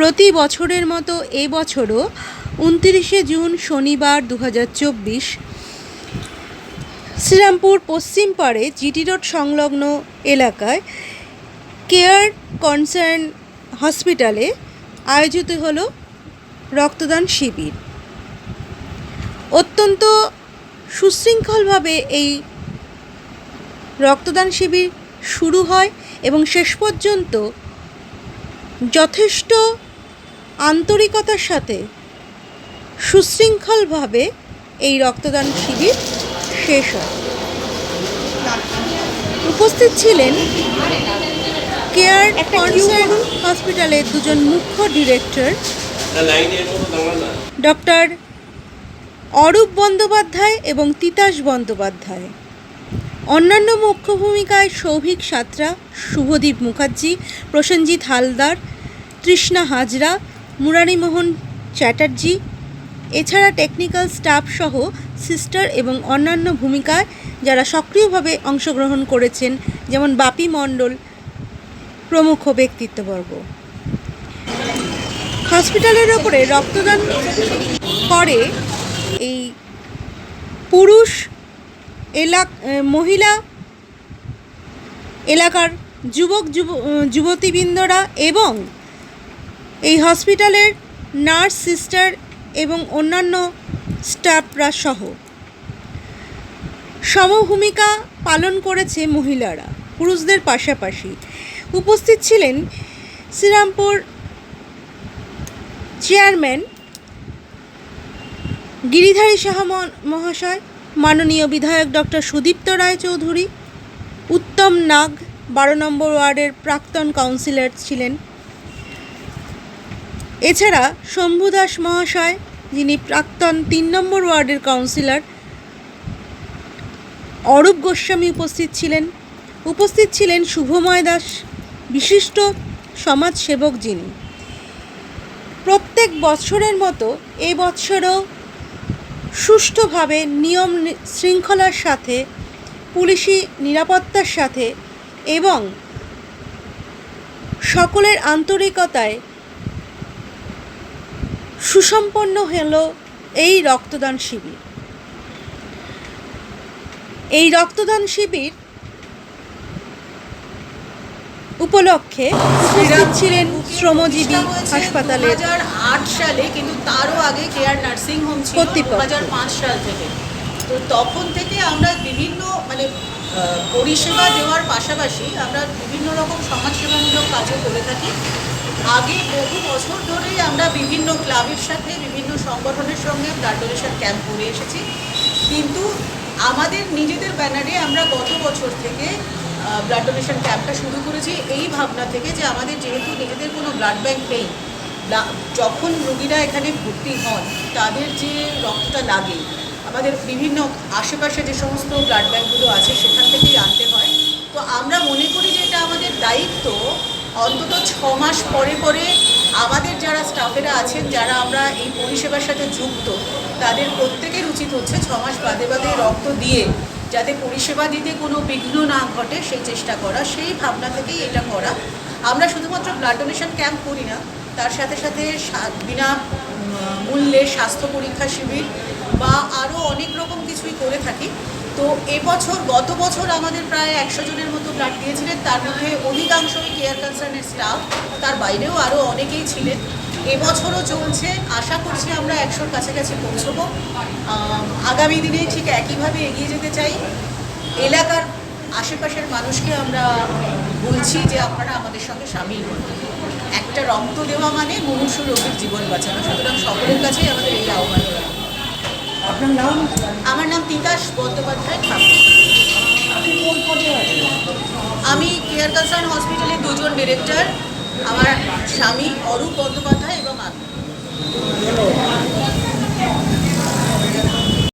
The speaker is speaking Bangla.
প্রতি বছরের মতো এ বছরও উনতিরিশে জুন শনিবার দু হাজার চব্বিশ শ্রীরামপুর পশ্চিম পাড়ে জিটি রোড সংলগ্ন এলাকায় কেয়ার কনসার্ন হসপিটালে আয়োজিত হল রক্তদান শিবির। অত্যন্ত সুশৃঙ্খলভাবে এই রক্তদান শিবির শুরু হয় এবং শেষ পর্যন্ত যথেষ্ট আন্তরিকতার সাথে সুশৃঙ্খলভাবে এই রক্তদান শিবির শেষ হয়। উপস্থিত ছিলেন কেয়ার কনসার্ন হসপিটালের দুজন মুখ্য ডিরেক্টর ডক্টর অরূপ বন্দ্যোপাধ্যায় এবং তিতাস বন্দ্যোপাধ্যায়। অন্যান্য মুখ্য ভূমিকায় সৌভিক সাঁতরা শুভদীপ মুখার্জি প্রসেনজিৎ হালদার তৃষ্ণা হাজরা মুরারিমোহন চ্যাটার্জি, এছাড়া টেকনিক্যাল স্টাফ সহ সিস্টার এবং অন্যান্য ভূমিকায় যারা সক্রিয়ভাবে অংশগ্রহণ করেছেন, যেমন বাপি মণ্ডল, প্রমুখ ব্যক্তিত্ববর্গ। হসপিটালের ওপরে রক্তদান করে এই পুরুষ এলাক, মহিলা এলাকার যুবক, যুব, যুবতীবৃন্দরা এবং এই হসপিটালের নার্স সিস্টার এবং অন্যান্য স্টাফরা সহ। সমভূমিকা পালন করেছে মহিলারা, পুরুষদের পাশাপাশি। উপস্থিত ছিলেন শ্রীরামপুর চেয়ারম্যান গিরিধারী সাহা মহাশয়, মাননীয় বিধায়ক ডক্টর সুদীপ্ত রায় চৌধুরী, উত্তম নাগ, বারো নম্বর ওয়ার্ডের প্রাক্তন কাউন্সিলর ছিলেন এছাড়া শম্ভু দাস মহাশয়, যিনি প্রাক্তন তিন নম্বর ওয়ার্ডের কাউন্সিলর, অরূপ গোস্বামী উপস্থিত ছিলেন। উপস্থিত ছিলেন শুভময় দাস, বিশিষ্ট সমাজসেবক যিনি। প্রত্যেক বছরের মতো এই বছরও সুষ্ঠুভাবে নিয়ম শৃঙ্খলার সাথে, পুলিশি নিরাপত্তার সাথে এবং সকলের আন্তরিকতায় সুসম্পন্ন হল এই রক্তদান শিবির। এই রক্তদান শিবির উপলক্ষে উপস্থিত ছিলেন শ্রমজীবী হাসপাতালের আট সালে কিন্তু তারও আগে কেয়ার নার্সিং হোম ছিল দু কর্তৃপক্ষ। হাজার পাঁচ সাল থেকে। তো তখন থেকে আমরা বিভিন্ন মানে পরিষেবা দেওয়ার পাশাপাশি আমরা বিভিন্ন রকম সমাজসেবামূলক কাজও করে থাকি। আগে বহু বছর ধরেই আমরা বিভিন্ন ক্লাবের সাথে, বিভিন্ন সংগঠনের সঙ্গে ব্লাড ডোনেশন ক্যাম্প করে এসেছি। কিন্তু আমাদের নিজেদের ব্যানারে আমরা গত বছর থেকে ব্লাড ডোনেশন ক্যাম্পটা শুরু করেছি। এই ভাবনা থেকে যে আমাদের যেহেতু নিজেদের কোনো ব্লাড ব্যাংক নেই যখন রোগীরা এখানে ভর্তি হন, তাদের যে রক্তটা লাগে, আমাদের বিভিন্ন আশেপাশে যে সমস্ত ব্লাড ব্যাঙ্কগুলো আছে, সেখান থেকেই আনতে হয় তো আমরা মনে করি যে এটা আমাদের দায়িত্ব অন্তত ছ মাস পরে পরে আমাদের যারা স্টাফেরা আছেন, যারা আমরা এই পরিষেবার সাথে যুক্ত, তাদের প্রত্যেকের উচিত হচ্ছে ছ মাস বাদে বাদে রক্ত দিয়ে যাতে পরিষেবা দিতে কোনো বিঘ্ন না ঘটে, সেই চেষ্টা করা, সেই ভাবনা থেকেই এটা করা। আমরা শুধুমাত্র ব্লাড ডোনেশন ক্যাম্প করি না, তার সাথে সাথে বিনা মূল্যে স্বাস্থ্য পরীক্ষা শিবির বা আরও অনেক রকম কিছুই করে থাকি। তো এবছর, গত বছর আমাদের প্রায় একশো জনের মতো ব্লাড দিয়েছিলেন তার মধ্যে অধিকাংশই কেয়ার কনসার্নের স্টাফ তার বাইরেও আরও অনেকেই ছিলেন। এবছরও চলছে, আশা করছি আমরা একশোর কাছাকাছি পৌঁছবো। আগামী দিনে ঠিক একইভাবে এগিয়ে যেতে চাই। এলাকার আশেপাশের মানুষকে আমরা বলছি যে আপনারা আমাদের সঙ্গে সামিল হন। একটা রক্ত দেওয়া মানে মনুষ্য রোগীর জীবন বাঁচানো। সুতরাং সকলের কাছেই আমাদের এই আহ্বান। আপনার নাম? আমার নাম তিতাস বন্দ্যোপাধ্যায় আমি কেয়ার কনসার্ন হসপিটালের দুজন ডিরেক্টর। আমার স্বামী অরূপ বন্দ্যোপাধ্যায়।